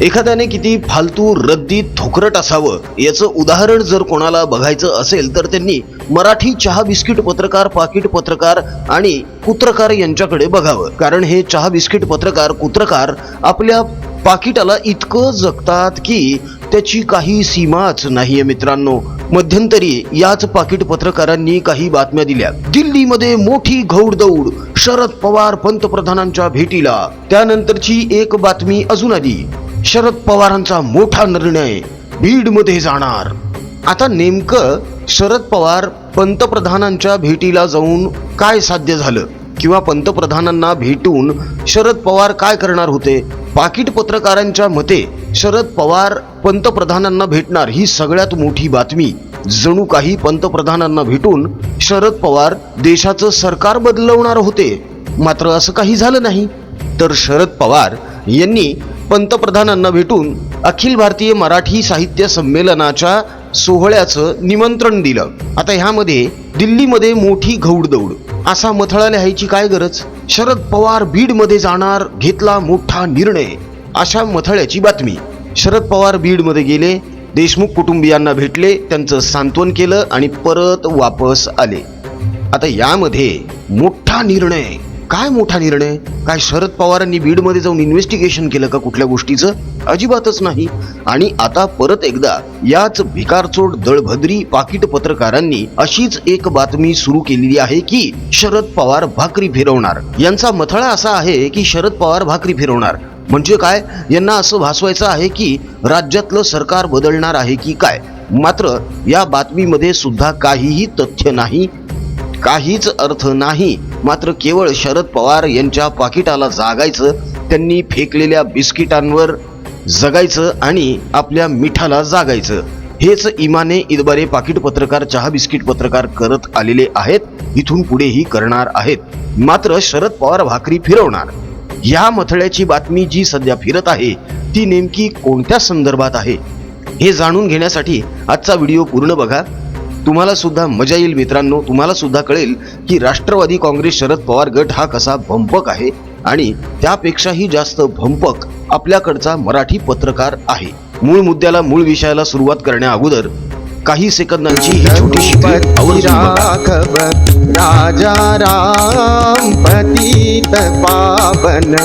एखाद्याने किती फालतू रद्दीत थोकरट असावं याचं उदाहरण जर कोणाला बघायचं असेल तर त्यांनी मराठी चहा बिस्किट पत्रकार पाकिट पत्रकार आणि कुत्रकार यांच्याकडे बघावं. कारण हे चहा बिस्किट पत्रकार कुत्रकार आपल्या पाकिटाला इतकं जगतात की त्याची काही सीमाच नाहीये मित्रांनो. मध्यंतरी याच पाकिट पत्रकारांनी काही बातम्या दिल्या. दिल्लीमध्ये मोठी घौडदौड शरद पवार पंतप्रधानांच्या भेटीला. त्यानंतरची एक बातमी अजून आली. शरद पवारांचा मोठा निर्णय बीडमध्ये जाणार. आता नेमकं शरद पवार पंतप्रधानांच्या भेटीला जाऊन काय साध्य झालं? किंवा पंतप्रधानांना भेटून शरद पवार काय करणार होते? पाकिट पत्रकारांच्या मते शरद पवार पंतप्रधानांना भेटणार ही सगळ्यात मोठी बातमी. जणू काही पंतप्रधानांना भेटून शरद पवार देशाचं सरकार बदलवणार होते. मात्र असं काही झालं नाही. तर शरद पवार यांनी पंतप्रधानांना भेटून अखिल भारतीय मराठी साहित्य संमेलनाच्या सोहळ्याचं निमंत्रण दिलं. आता ह्यामध्ये दिल्लीमध्ये मोठी घौडदौड. असा मथळा लिहायची काय गरज? शरद पवार बीडमध्ये जाणार घेतला मोठा निर्णय. अशा मथळ्याची बातमी. शरद पवार बीडमध्ये गेले देशमुख कुटुंबियांना भेटले त्यांचं सांत्वन केलं आणि परत वापस आले. आता यामध्ये मोठा निर्णय. काय मोठा निर्णय? काय शरद पवारांनी बीडमध्ये जाऊन इन्व्हेस्टिगेशन केलं का कुठल्या गोष्टीचं? अजिबातच नाही. आणि आता परत एकदा याच भिकारचोड दळभद्री पाकिट पत्रकारांनी अशीच एक बातमी सुरू केलेली आहे की शरद पवार भाकरी फिरवणार. यांचा मथळा असा आहे की शरद पवार भाकरी फिरवणार. म्हणजे काय? यांना असं भासवायचं आहे की राज्यातलं सरकार बदलणार आहे की काय? मात्र या बातमीमध्ये सुद्धा काहीही तथ्य नाही काहीच अर्थ नाही. मात्र केवळ शरद पवार यांच्या पाकिटाला जागायचं त्यांनी फेकलेल्या बिस्किटांवर जगायचं आणि आपल्या मिठाला जागायचं. हेच इमाने इदबारे पाकिट पत्रकार चहा बिस्किट पत्रकार करत आलेले आहेत. इथून पुढेही करणार आहेत. मात्र शरद पवार भाकरी फिरवणार. या मथळ्याची बातमी जी सध्या फिरत आहे ती नेमकी कोणत्या संदर्भात आहे? हे जाणून घेण्यासाठी आजचा व्हिडिओ पूर्ण बघा. तुम्हाला सुद्धा मजा येईल मित्रांनो. तुम्हाला सुद्धा कळेल की राष्ट्रवादी काँग्रेस शरद पवार गट हा कसा भंपक आहे आणि त्यापेक्षाही जास्त भंपक आपल्याकडचा मराठी पत्रकार आहे. मूळ मुद्द्याला मूळ विषयाला सुरुवात करण्या अगोदर काही सेकंदांची ही छोटीशी राघव राजा राम पतित पावन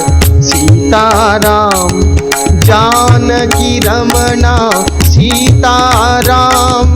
सीताराम जानकी रमणा सीताराम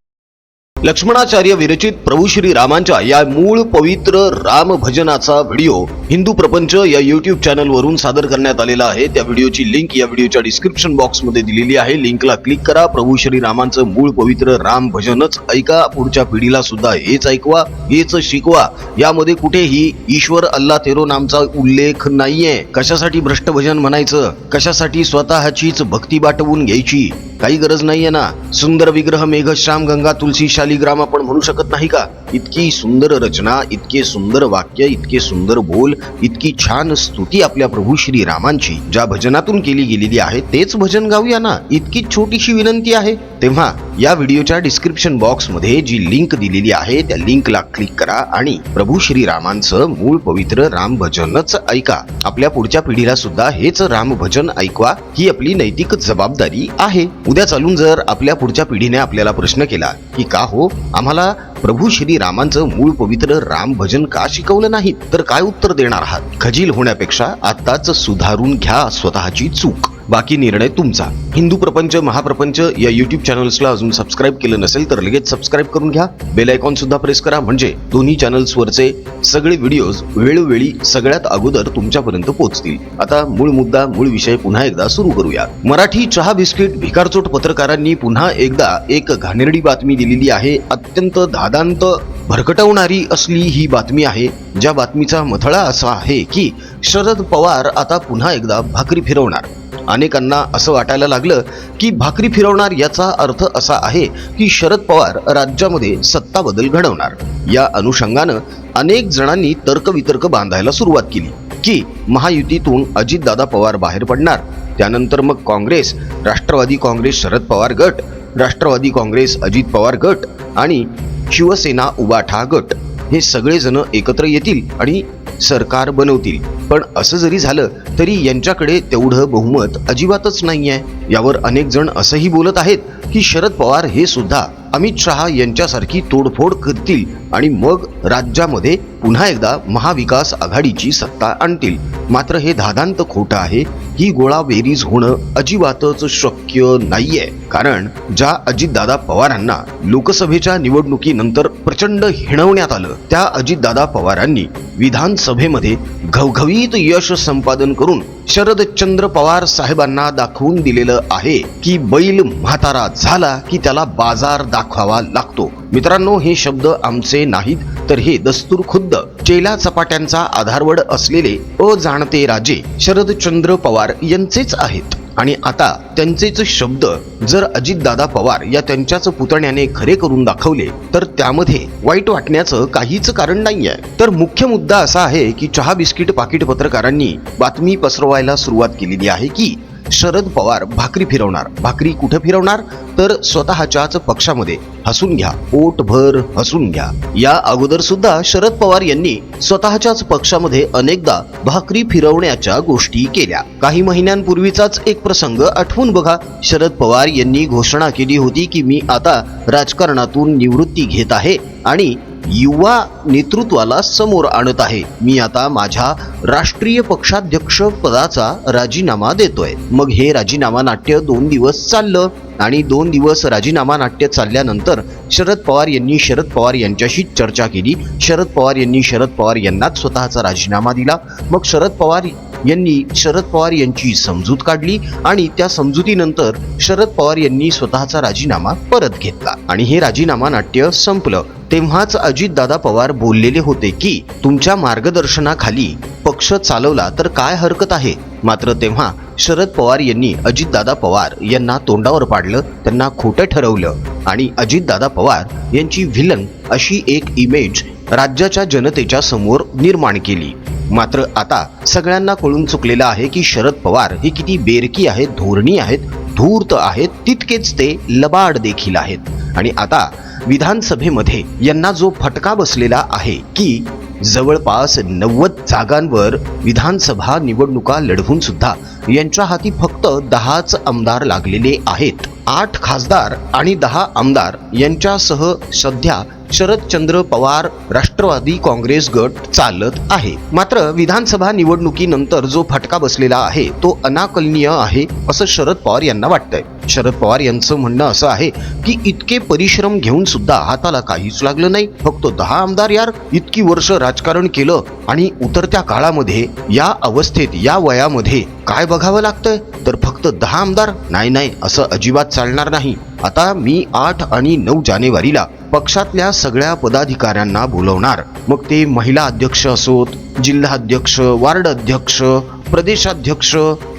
लक्ष्मणाचार्य विरचित प्रभू श्री रामांच्या या मूळ पवित्र राम भजनाचा व्हिडिओ हिंदू प्रपंच या युट्यूब चॅनलवरून सादर करण्यात आलेला आहे. त्या व्हिडिओची लिंक या व्हिडिओच्या डिस्क्रिप्शन बॉक्समध्ये दिलेली आहे. लिंकला क्लिक करा. प्रभू श्री रामांचं मूळ पवित्र राम भजनच ऐका. पुढच्या पिढीला सुद्धा हेच ऐकवा हेच शिकवा. यामध्ये कुठेही ईश्वर अल्ला तेरो नामचा उल्लेख नाहीये. कशासाठी भ्रष्ट भजन म्हणायचं? कशासाठी स्वतःचीच भक्ती बाटवून घ्यायची? काही गरज नाहीये ना? सुंदर विग्रह मेघ श्याम गंगा तुलसी शालिग्राम आपण म्हणू शकत नाही का? इतकी सुंदर रचना इतके सुंदर वाक्य इतके सुंदर बोल इतकी छान स्तुती आपल्या प्रभू श्री रामांची ज्या भजनातून केली गेलेली आहे तेच भजन गाऊया ना? इतकी छोटीशी विनंती आहे. तेव्हा या व्हिडिओच्या डिस्क्रिप्शन बॉक्समध्ये जी लिंक दिलेली आहे त्या लिंकला क्लिक करा आणि प्रभू श्री रामांचं मूळ पवित्र राम भजनच ऐका. आपल्या पुढच्या पिढीला सुद्धा हेच राम भजन ऐकवा ही आपली नैतिक जबाबदारी आहे. उद्या चालून जर आपल्या पुढच्या पिढीने आपल्याला प्रश्न केला की का हो? आम्हाला प्रभू श्री रामांचं मूळ पवित्र राम भजन का शिकवलं नाही तर काय उत्तर देणार आहात? खजील होण्यापेक्षा आताच सुधारून घ्या स्वतःची चूक. बाकी निर्णय तुमचा. हिंदू प्रपंच महाप्रपंच या युट्यूब चॅनल्सला अजून सबस्क्राईब केलं नसेल तर लगेच सबस्क्राईब करून घ्या. बेल आयकॉन सुद्धा प्रेस करा. म्हणजे दोन्ही चॅनल्सवरचे सगळे व्हिडिओज वेळोवेळी सगळ्यात अगोदर तुमच्यापर्यंत पोहोचतील. आता मूळ मुद्दा मूळ विषय पुन्हा एकदा सुरू करूया. मराठी चहा बिस्किट भिकारचोट पत्रकारांनी पुन्हा एकदा एक घाणेरडी बातमी दिलेली आहे. अत्यंत धादांत भरकटवणारी असली ही बातमी आहे. ज्या बातमीचा मथळा असा आहे की शरद पवार आता पुन्हा एकदा भाकरी फिरवणार. अनेकांना असं वाटायला लागलं की भाकरी फिरवणार याचा अर्थ असा आहे की शरद पवार राज्यामध्ये सत्ता बदल घडवणार. या अनुषंगानं अनेक जणांनी तर्कवितर्क बांधायला सुरुवात केली की महायुतीतून अजितदादा पवार बाहेर पडणार. त्यानंतर मग काँग्रेस राष्ट्रवादी काँग्रेस शरद पवार गट राष्ट्रवादी काँग्रेस अजित पवार गट आणि शिवसेना उबाठा गट. हे सगळेजण एकत्र येतील आणि सरकार बनवतील. पण असं जरी झालं तरी यांच्याकडे तेवढं बहुमत अजिबातच नाही आहे यावर अनेक जण असंही बोलत आहेत की शरद पवार हे सुद्धा अमित शहा यांच्यासारखी तोडफोड करतील आणि मग राज्यामध्ये पुन्हा एकदा महाविकास आघाडीची सत्ता आणतील. मात्र हे धादांत खोटं आहे. ही गोळा बेरीज होणं अजिबातच शक्य नाहीये. कारण ज्या अजितदादा पवारांना लोकसभेच्या निवडणुकीनंतर प्रचंड हिणवण्यात आलं त्या अजितदादा पवारांनी विधानसभेमध्ये घवघवीत यश संपादन करून शरदचंद्र पवार साहेबांना दाखवून दिलेलं आहे की बैल म्हातारा झाला की त्याला बाजार दाखवावा लागतो. मित्रांनो हे शब्द आमचे नाहीत तर हे दस्तूर खुद्द. चेला चपाट्यांचा आधारवड असलेले अजाणते राजे शरदचंद्र पवार यांचेच आहेत. आणि आता त्यांचेच शब्द जर अजितदादा पवार या त्यांच्याच पुतण्याने खरे करून दाखवले तर त्यामध्ये वाईट वाटण्याचं काहीच कारण नाही आहे तर मुख्य मुद्दा असा आहे की चहा बिस्किट पाकिट पत्रकारांनी बातमी पसरवायला सुरुवात केलेली आहे की शरद पवार भाकरी फिरवणार. भाकरी कुठे फिरवणार? तर स्वतःच्याच पक्षामध्ये. हसून घ्या. पोटभर हसून घ्या. या अगोदर सुद्धा शरद पवार यांनी स्वतःच्याच पक्षामध्ये अनेकदा भाकरी फिरवण्याच्या गोष्टी केल्या. काही महिन्यांपूर्वीचाच एक प्रसंग आठवून बघा. शरद पवार यांनी घोषणा केली होती की मी आता राजकारणातून निवृत्ती घेत आहे आणि युवा नेतृत्वाला समोर आणत आहे. मी आता माझ्या राष्ट्रीय पक्षाध्यक्ष पदाचा राजीनामा देतोय. मग हे राजीनामा नाट्य दोन दिवस चाललं आणि दोन दिवस राजीनामा नाट्य चालल्यानंतर शरद पवार यांनी शरद पवार यांच्याशी चर्चा केली. शरद पवार यांनी शरद पवार यांनाच स्वतःचा राजीनामा दिला. मग शरद पवार यांनी शरद पवार यांची समजूत काढली आणि त्या समजुतीनंतर शरद पवार यांनी स्वतःचा राजीनामा परत घेतला. आणि हे राजीनामा नाट्य संपलं. तेव्हाच अजितदादा पवार बोललेले होते की तुमच्या मार्गदर्शनाखाली पक्ष चालवला तर काय हरकत आहे? मात्र तेव्हा शरद पवार यांनी अजितदादा पवार यांना तोंडावर पाडलं त्यांना खोटं ठरवलं आणि अजितदादा पवार यांची व्हिलन अशी एक इमेज राज्याच्या जनतेच्या समोर निर्माण केली. मात्र आता सगळ्यांना कळून चुकलेलं आहे की शरद पवार हे किती बेरकी आहेत धोरणी आहेत धूर्त आहेत तितकेच ते लबाड देखील आहेत. आणि आता विधानसभेमध्ये यांना जो फटका बसलेला आहे की जवळपास नव्वद जागांवर विधानसभा निवडणुका लढवून सुद्धा यांच्या हाती फक्त दहाच आमदार लागलेले आहेत. आठ खासदार आणि दहा आमदार यांच्यासह सध्या शरदचंद्र पवार राष्ट्रवादी काँग्रेस गट चालत आहे. मात्र विधानसभा निवडणुकीनंतर जो फटका बसलेला आहे तो अनाकलनीय आहे असं शरद पवार यांना वाटतंय. शरद पवार यांचं म्हणणं असं आहे की इतके परिश्रम घेऊन सुद्धा हाताला काहीच लागलं नाही. फक्त दहा आमदार यार इतकी वर्ष राजकारण केलं आणि उतरत्या काळामध्ये या अवस्थेत या वयामध्ये काय बघावं लागतंय? तर फक्त दहा आमदार? नाही नाही असं अजिबात चालणार नाही. आता मी आठ आणि नऊ जानेवारीला पक्षातल्या सगळ्या पदाधिकाऱ्यांना बोलवणार. मग ते महिला अध्यक्ष असोत जिल्हाध्यक्ष वार्ड अध्यक्ष प्रदेशाध्यक्ष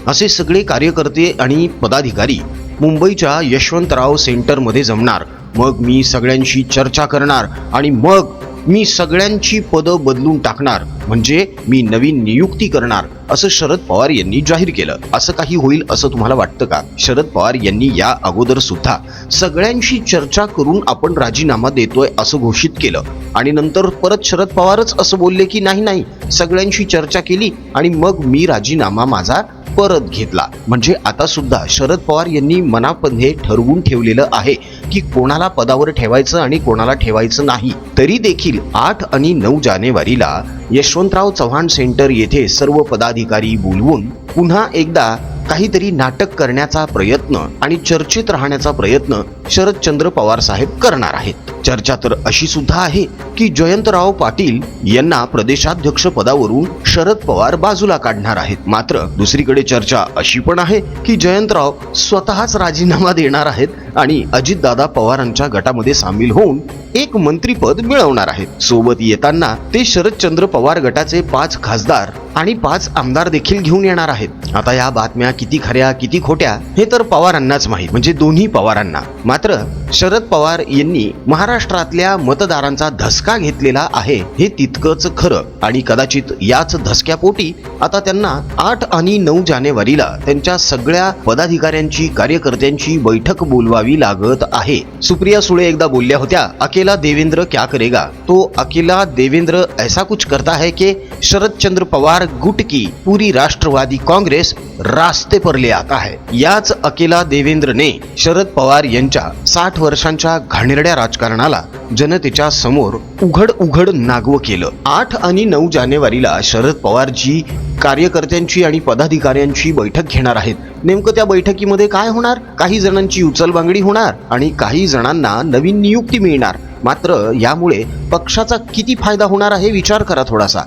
असे सगळे कार्यकर्ते आणि पदाधिकारी मुंबईच्या यशवंतराव सेंटरमध्ये जमणार. मग मी सगळ्यांशी चर्चा करणार आणि मग मी सगळ्यांची पदं बदलून टाकणार म्हणजे मी नवीन नियुक्ती करणार असं शरद पवार यांनी जाहीर केलं. असं काही होईल असं तुम्हाला वाटतं का? शरद पवार यांनी या अगोदर सुद्धा सगळ्यांशी चर्चा करून आपण राजीनामा देतोय असं घोषित केलं. आणि नंतर परत शरद पवारच असं बोलले की नाही नाही सगळ्यांशी चर्चा केली आणि मग मी राजीनामा माझा परत घेतला. म्हणजे आता सुद्धा शरद पवार यांनी मनामध्ये ठरवून ठेवलेलं आहे की कोणाला पदावर ठेवायचं आणि कोणाला ठेवायचं नाही. तरी देखील आठ आणि नऊ जानेवारीला यशवंतराव चव्हाण सेंटर येथे सर्व पदाधिकारी बोलवून पुन्हा एकदा काहीतरी नाटक करण्याचा प्रयत्न आणि चर्चेत राहण्याचा प्रयत्न शरदचंद्र पवार साहेब करणार आहेत. चर्चा तर अशी सुद्धा आहे की जयंतराव पाटील यांना प्रदेशाध्यक्ष पदावरून शरद पवार बाजूला काढणार आहेत. मात्र दुसरीकडे चर्चा अशी पण आहे की जयंतराव स्वतःच राजीनामा देणार आहेत आणि अजितदादा पवारांच्या गटामध्ये सामील होऊन एक मंत्रीपद मिळवणार आहेत. सोबत येताना ते शरदचंद्र पवार गटाचे पाच खासदार आणि पाच आमदार देखील घेऊन येणार आहेत. आता या बातम्या किती खऱ्या किती खोट्या हे तर पवारांनाच माहीत. म्हणजे दोन्ही पवारांना. मात्र शरद पवार यांनी महाराष्ट्रातल्या मतदारांचा धसका घेतलेला आहे हे तितकंच खरं. आणि कदाचित याच धसक्यापोटी आता त्यांना आठ आणि नऊ जानेवारीला त्यांच्या सगळ्या पदाधिकाऱ्यांची कार्यकर्त्यांची बैठक बोलवावी लागत आहे. सुप्रिया सुळे एकदा बोलल्या होत्या अकेला देवेंद्र क्या करेगा? तो अकेला देवेंद्र ऐसा कुछ करता है कि शरद चंद्र पवार गुट की पूरी राष्ट्रवादी काँग्रेस रास्ते पर ले आता है. याच अकेला देवेंद्रने शरद पवार यांच्या साठ वर्षांच्या घाणेरड्या राजकारणाला जनतेच्या समोर उघड उघड नागवं केलं. आठ आणि नऊ जानेवारीला शरद पवारजी कार्यकर्त्यांची आणि पदाधिकाऱ्यांची बैठक घेणार आहेत. नेमकं त्या बैठकीमध्ये काय होणार? काही जणांची उचलबांगडी होणार आणि काही जणांना नवीन नियुक्ती मिळणार. मात्र यामुळे पक्षाचा किती फायदा होणार आहे विचार करा थोडासा.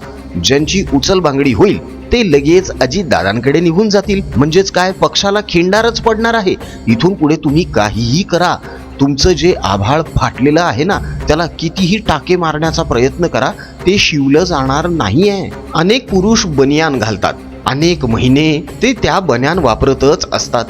ज्यांची उचलबांगडी होईल ते लगेच अजितदादांकडे निघून जातील. म्हणजेच काय? पक्षाला खिंडारच पडणार आहे. इथून पुढे तुम्ही काहीही करा. तुमचं जे आभाळ फाटलेलं आहे ना त्याला कितीही टाके मारण्याचा प्रयत्न करा. ते शिवलं जाणार नाही आहे अनेक पुरुष बनियान घालतात. अनेक महिने ते त्या बन्यान वापरतच असतात.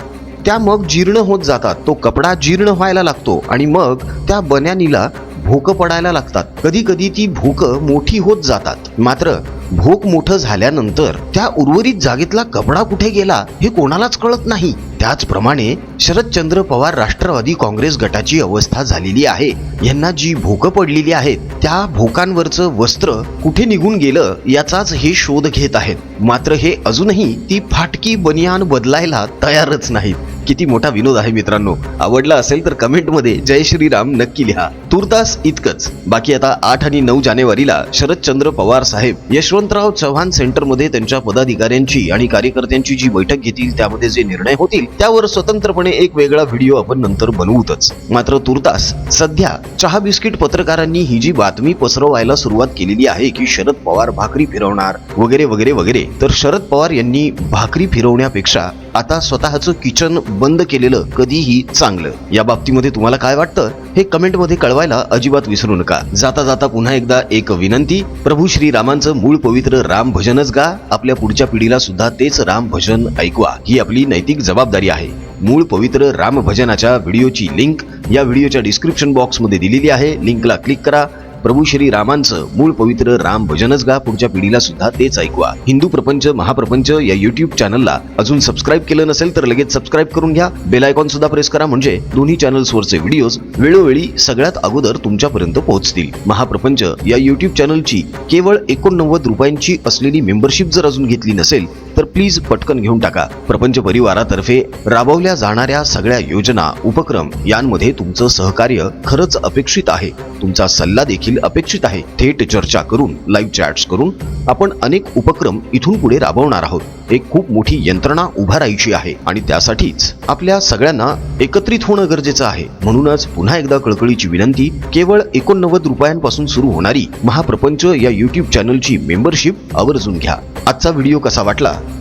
त्या मग जीर्ण होत जातात. तो कपडा जीर्ण व्हायला लागतो. आणि मग त्या बन्यानीला भोक पडायला लागतात. कधी कधी ती भोक मोठी होत जातात. मात्र भोक मोठं झाल्यानंतर त्या उर्वरित जागेतला कपडा कुठे गेला हे कोणालाच कळत नाही. त्याचप्रमाणे शरदचंद्र पवार राष्ट्रवादी काँग्रेस गटाची अवस्था झालेली आहे. यांना जी भोकं पडलेली आहेत त्या भोकांवरचं वस्त्र कुठे निघून गेलं याचाच हे शोध घेत आहेत. मात्र हे अजूनही ती फाटकी बनियान बदलायला तयारच नाहीत. किती मोठा विनोद आहे मित्रांनो. आवडला असेल तर कमेंटमध्ये जय श्रीराम नक्की लिहा. तुर्तास इतकंच. बाकी आता आठ आणि नऊ जानेवारीला शरदचंद्र पवार साहेब यशवंतराव चव्हाण सेंटरमध्ये त्यांच्या पदाधिकाऱ्यांची आणि कार्यकर्त्यांची जी बैठक घेतील त्यामध्ये जे निर्णय होतील त्यावर स्वतंत्रपणे एक वेगळा व्हिडिओ आपण नंतर बनवूतच. मात्र तुर्तास सध्या चहा बिस्किट पत्रकारांनी ही जी बातमी पसरवायला सुरुवात केलेली आहे की शरद पवार भाकरी फिरवणार वगैरे वगैरे वगैरे तर शरद पवार यांनी भाकरी फिरवण्यापेक्षा आता स्वतःचं किचन बंद केलेलं कधीही चांगलं. या बाबतीमध्ये तुम्हाला काय वाटतं? हे कमेंटमध्ये कळवायला अजिबात विसरू नका. जाता जाता पुन्हा एकदा एक विनंती. प्रभू श्री रामांचं मूळ पवित्र राम भजनच गा. आपल्या पुढच्या पिढीला सुद्धा तेच राम भजन ऐकवा. ही आपली नैतिक जबाबदारी आहे. मूळ पवित्र राम भजनाच्या व्हिडिओची लिंक या व्हिडिओच्या डिस्क्रिप्शन बॉक्समध्ये दिलेली आहे. लिंकला क्लिक करा. प्रभू श्री रामांचं मूळ पवित्र राम भजनच गा. पुढच्या पिढीला सुद्धा तेच ऐकवा. हिंदू प्रपंच महाप्रपंच या युट्यूब चॅनलला अजून सबस्क्राईब केलं नसेल तर लगेच सबस्क्राईब करून घ्या. बेल आयकॉन सुद्धा प्रेस करा म्हणजे दोन्ही चॅनल्सवरचे व्हिडिओज वेळोवेळी सगळ्यात अगोदर तुमच्यापर्यंत पोहोचतील. महाप्रपंच या युट्यूब चॅनलची केवळ एकोणनव्वद रुपयांची असलेली मेंबरशिप जर अजून घेतली नसेल तर प्लीज पटकन घेऊन टाका. प्रपंच परिवारातर्फे राबवल्या जाणाऱ्या सगळ्या योजना उपक्रम यांमध्ये तुमचं सहकार्य खरंच अपेक्षित आहे. तुमचा सल्ला देखील अपेक्षित आहे. थेट चर्चा करून लाईव्ह चॅट्स करून आपण अनेक उपक्रम इथून पुढे राबवणार आहोत. एक खूप मोठी यंत्रणा उभारायची आहे आणि त्यासाठीच आपल्या सगळ्यांना एकत्रित होणं गरजेचं आहे. म्हणूनच पुन्हा एकदा कळकळीची विनंती केवळ एकोणनव्वद रुपयांपासून सुरू होणारी महाप्रपंच या युट्यूब चॅनलची मेंबरशिप आवर्जून घ्या. आजचा व्हिडिओ कसा वाटला?